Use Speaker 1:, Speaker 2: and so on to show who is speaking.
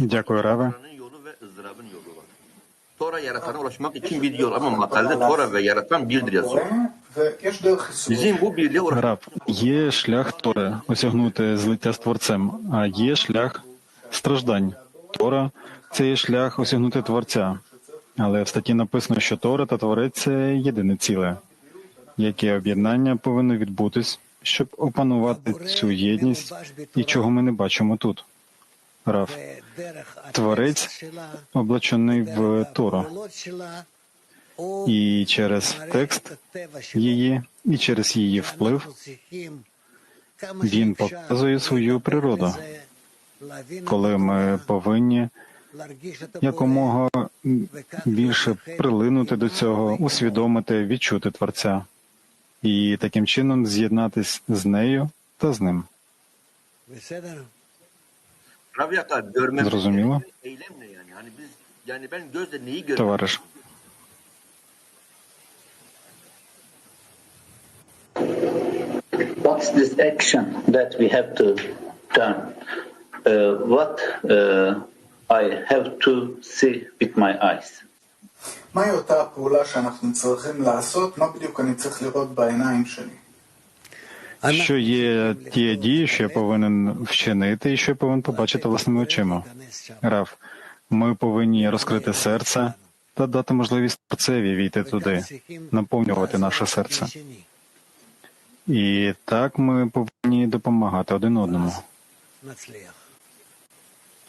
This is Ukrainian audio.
Speaker 1: Дякую, Раве.
Speaker 2: Tora
Speaker 1: є шлях Тори осягнути злиття з Творцем, а є шлях страждань. Тора – це є шлях осягнути Творця. Але в статті написано, що Тора та Творець – це єдине ціле. Яке об'єднання повинно відбутись щоб опанувати цю єдність і чого ми не бачимо тут. Рав, Творець облачений в Тору. І через текст її, і через її вплив він показує свою природу, коли ми повинні якомога більше прилинути до цього, усвідомити, відчути Творця і таким чином з'єднатись з нею та з ним. Зрозуміло? Товариш,
Speaker 3: What's this action that we have to turn? Uh, what uh, I have to see with my eyes?
Speaker 4: מהי אותה הפעולה שאנחנו צריכים לעשות? מה בדיוק אני צריך לראות בעיניים שלי?
Speaker 1: що є ті дії, що я повинен вчинити, і що я повинен побачити власними очима. Рав, ми повинні розкрити серце та дати можливість Творцеві війти туди, наповнювати наше серце. І так ми повинні допомагати один одному.
Speaker 5: נצליח.